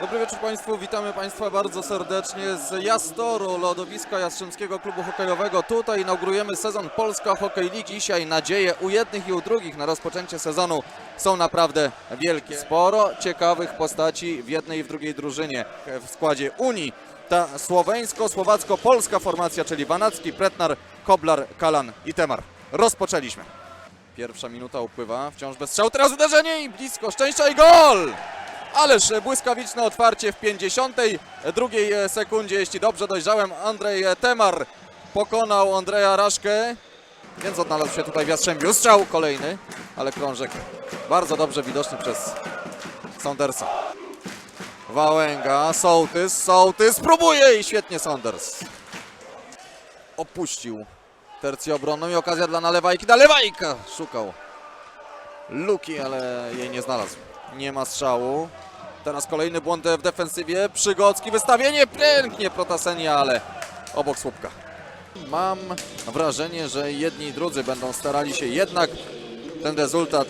Dobry wieczór Państwu, witamy Państwa bardzo serdecznie z Jastoru, lodowiska Jastrzębskiego Klubu Hokejowego. Tutaj inaugurujemy sezon Polska Hokej League. Dzisiaj nadzieje u jednych i u drugich na rozpoczęcie sezonu są naprawdę wielkie. Sporo ciekawych postaci w jednej i w drugiej drużynie w składzie Unii. Ta słoweńsko-słowacko-polska formacja, czyli Wanacki, Pretnar, Koblar, Kalan i Temar. Rozpoczęliśmy. Pierwsza minuta upływa, wciąż bez strzału, teraz uderzenie i blisko szczęścia i gol! Ależ błyskawiczne otwarcie w 52 sekundzie, jeśli dobrze dojrzałem, Andrzej Temar pokonał Andrzeja Raszkę, więc odnalazł się tutaj w Jastrzębiu. Strzał kolejny, ale krążek bardzo dobrze widoczny przez Saundersa. Wałęga, Sołtys, Sołtys próbuje i świetnie Saunders. Opuścił tercję obronną i okazja dla nalewajki. Nalewajka szukał luki, ale jej nie znalazł. Nie ma strzału. Teraz kolejny błąd w defensywie. Przygocki, wystawienie pięknie Protasenia, ale obok słupka. Mam wrażenie, że jedni i drudzy będą starali się jednak ten rezultat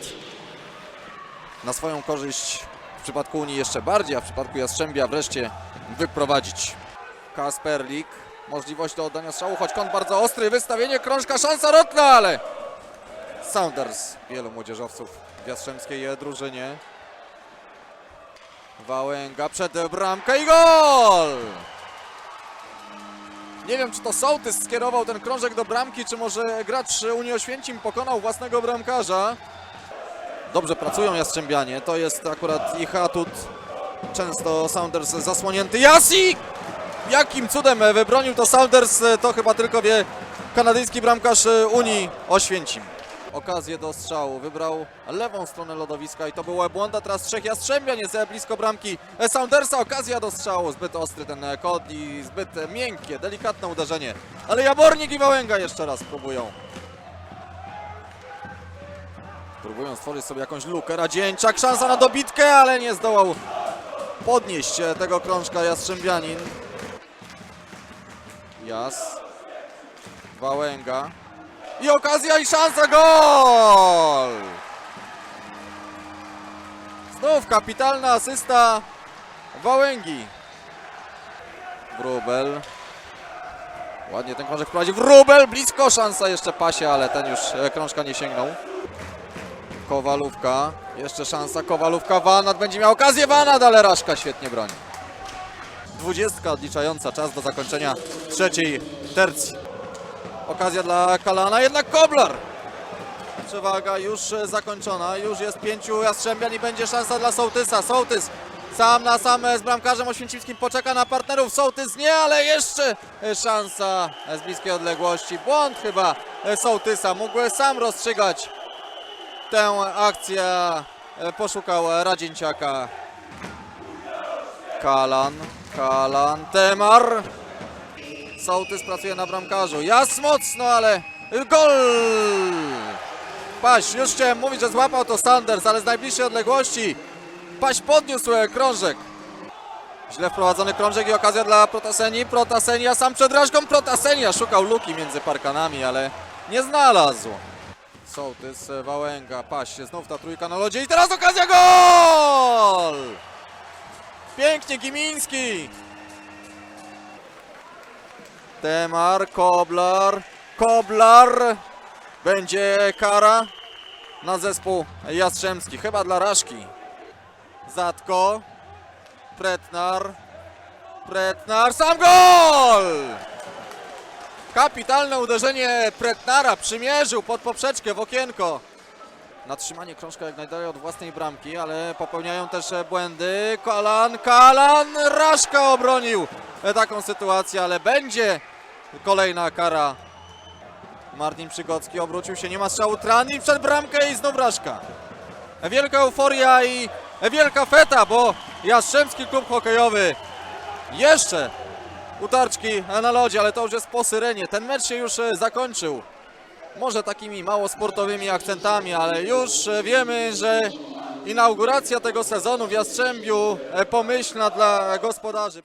na swoją korzyść w przypadku Unii jeszcze bardziej, a w przypadku Jastrzębia wreszcie wyprowadzić. Kasperlik, możliwość do oddania strzału, choć kąt bardzo ostry, wystawienie, krążka, szansa Rotna, ale Saunders, wielu młodzieżowców w jastrzębskiej drużynie. Wałęga przed bramkę i gol! Nie wiem, czy to Sołtys skierował ten krążek do bramki, czy może gracz Unii Oświęcim pokonał własnego bramkarza. Dobrze pracują Jastrzębianie, to jest akurat ich atut. Często Saunders zasłonięty. Jasi! Jakim cudem wybronił to Saunders, to chyba tylko wie kanadyjski bramkarz Unii Oświęcim. Okazję do strzału, wybrał lewą stronę lodowiska i to była błąda. Teraz trzech Jastrzębian jest blisko bramki Saundersa. Okazja do strzału, zbyt ostry ten kod i zbyt miękkie, delikatne uderzenie. Ale Jabornik i Wałęga jeszcze raz próbują. Próbują stworzyć sobie jakąś lukę. Radzieńczak, szansa na dobitkę, ale nie zdołał podnieść e, tego krążka Jastrzębianin. Jas. Wałęga. I okazja i szansa, gol! Znów kapitalna asysta Wałęgi. Wróbel. Ładnie ten krążek prowadzi. Wróbel, blisko szansa jeszcze pasie, ale ten już e, krążka nie sięgnął. Kowalówka. Jeszcze szansa. Kowalówka. Wanat będzie miał okazję. Wanat, ale Raszka świetnie broni. Dwudziestka odliczająca czas do zakończenia trzeciej tercji. Okazja dla Kalana, jednak Koblar. Przewaga już zakończona. Już jest pięciu Jastrzębian i będzie szansa dla Sołtysa. Sołtys sam na sam z bramkarzem oświęcimskim poczeka na partnerów. Sołtys nie, ale jeszcze szansa z bliskiej odległości. Błąd chyba Sołtysa. Mógł sam rozstrzygać tę akcję poszukał Radzieńciaka. Kalan, Kalan, Temar. Sołtys pracuje na bramkarzu. Jas mocno, ale gol! Paś, już chciałem mówić, że złapał to Sanders, ale z najbliższej odległości Paś podniósł e, krążek. Źle wprowadzony krążek i okazja dla Protaseni. Protasenia sam przed rażką. Protasenia szukał luki między parkanami, ale nie znalazł. Sołtys, e, Wałęga, Paś, znów ta trójka na lodzie i teraz okazja gol! Pięknie Gimiński! Temar, Koblar, Koblar! Będzie kara na zespół Jastrzębski, chyba dla Raszki. Zatko, Pretnar, Pretnar, sam gol! Kapitalne uderzenie Pretnara, przymierzył pod poprzeczkę w okienko. Natrzymanie krążka jak najdalej od własnej bramki, ale popełniają też błędy. Kalan, Kalan, Raszka obronił taką sytuację, ale będzie kolejna kara. Martin Przygocki obrócił się, nie ma strzału, Trani przed bramkę i znów Raszka. Wielka euforia i wielka feta, bo Jastrzębski Klub Hokejowy jeszcze utarczki na lodzie, ale to już jest po syrenie. Ten mecz się już e, zakończył. Może takimi mało sportowymi akcentami, ale już e, wiemy, że inauguracja tego sezonu w Jastrzębiu e, pomyślna dla gospodarzy.